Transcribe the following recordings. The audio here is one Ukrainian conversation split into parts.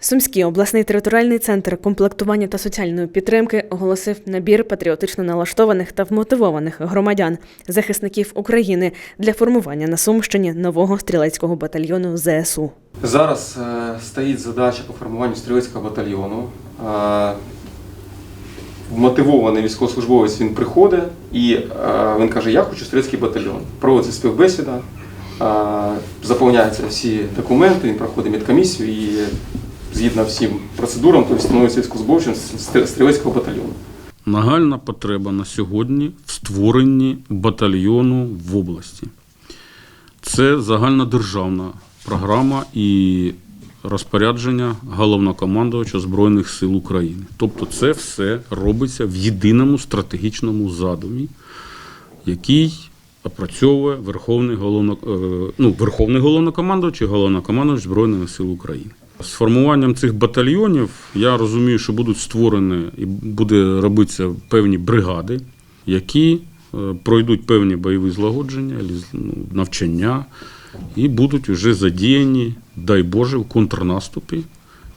Сумський обласний територіальний центр комплектування та соціальної підтримки оголосив набір патріотично налаштованих та вмотивованих громадян, захисників України для формування на Сумщині нового стрілецького батальйону ЗСУ. Зараз е, стоїть задача по формуванню стрілецького батальйону. Е, Мотивований військовослужбовець він приходить і е, він каже: Я хочу стрілецький батальйон. Проводиться співбесіда, заповняються всі документи, він проходить медкомісію і згідно всім процедурам, становиться військовослужбовцем стр- стрілецького батальйону. Нагальна потреба на сьогодні в створенні батальйону в області. Це загальнодержавна програма і розпорядження головнокомандувача Збройних сил України. Тобто це все робиться в єдиному стратегічному задумі, який опрацьовує Верховний, головно, е, ну, Верховний головнокомандувач і головнокомандувач Збройних сил України. З формуванням цих батальйонів я розумію, що будуть створені і буде робитися певні бригади, які е, пройдуть певні бойові злагодження, ну, навчання і будуть вже задіяні, дай Боже, в контрнаступі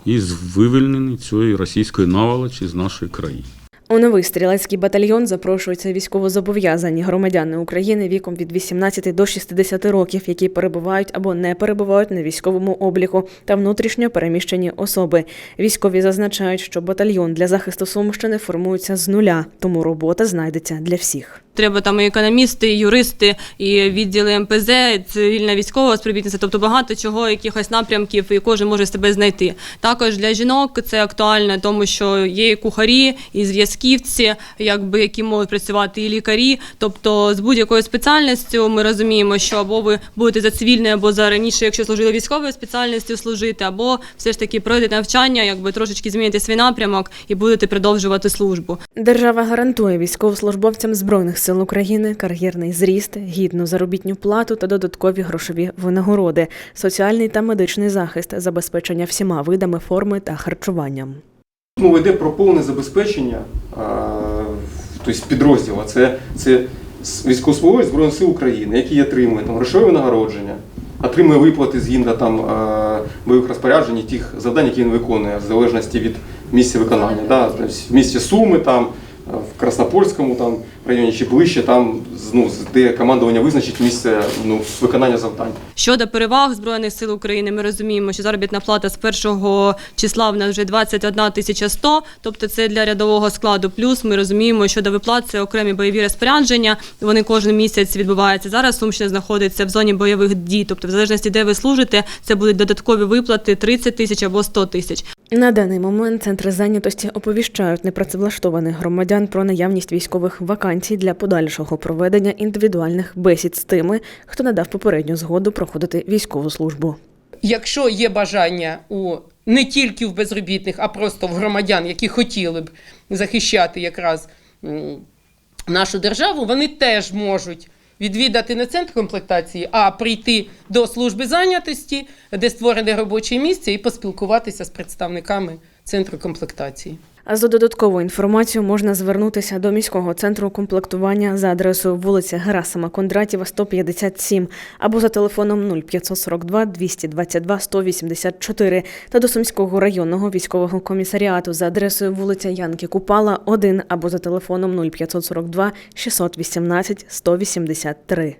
і вивільнені цієї російської наволочі з нашої країни. У новий стрілецький батальйон запрошуються військовозобов'язані громадяни України віком від 18 до 60 років, які перебувають або не перебувають на військовому обліку та внутрішньо переміщені особи. Військові зазначають, що батальйон для захисту Сумщини формується з нуля, тому робота знайдеться для всіх. Треба там і економісти, і юристи, і відділи МПЗ, і цивільна військова співробітниця, тобто багато чого, якихось напрямків, і кожен може себе знайти. Також для жінок це актуально, тому що є і кухарі, і зв'язківці, якби які можуть працювати, і лікарі. Тобто з будь-якою спеціальністю ми розуміємо, що або ви будете за цивільною, або за раніше, якщо служили військовою спеціальністю служити, або все ж таки пройдете навчання, якби трошечки зміните свій напрямок і будете продовжувати службу. Держава гарантує військовослужбовцям збройних сил України кар'єрний зріст, гідну заробітну плату та додаткові грошові винагороди, соціальний та медичний захист, забезпечення всіма видами форми та харчуванням. Мова йде про повне забезпечення тобто підрозділу. Це, це військовослужбовець Збройних сил України, який отримує там, грошове винагородження, отримує виплати згідно там, бойових розпоряджень і тих завдань, які він виконує, в залежності від місця виконання. Да? В місті Суми, там, в Краснопольському там, районі чи ближче, там, ну, де командування визначить місце ну, виконання завдань. Щодо переваг Збройних сил України, ми розуміємо, що заробітна плата з першого числа в нас вже 21 тисяча 100, тобто це для рядового складу. Плюс ми розуміємо, що до виплат це окремі бойові розпорядження. Вони кожен місяць відбуваються. Зараз Сумщина знаходиться в зоні бойових дій, тобто в залежності, де ви служите, це будуть додаткові виплати 30 тисяч або 100 тисяч. На даний момент центри зайнятості оповіщають непрацевлаштованих громадян про наявність військових вакансій для подальшого проведення індивідуальних бесід з тими, хто надав попередню згоду проходити військову службу. Якщо є бажання у не тільки в безробітних, а просто в громадян, які хотіли б захищати якраз нашу державу, вони теж можуть відвідати не центр комплектації, а прийти до служби зайнятості, де створене робоче місце, і поспілкуватися з представниками центру комплектації. А за додаткову інформацію можна звернутися до міського центру комплектування за адресою вулиця Герасима Кондратєва, 157, або за телефоном 0542 222 184 та до Сумського районного військового комісаріату за адресою вулиця Янки Купала, 1 або за телефоном 0542 618 183.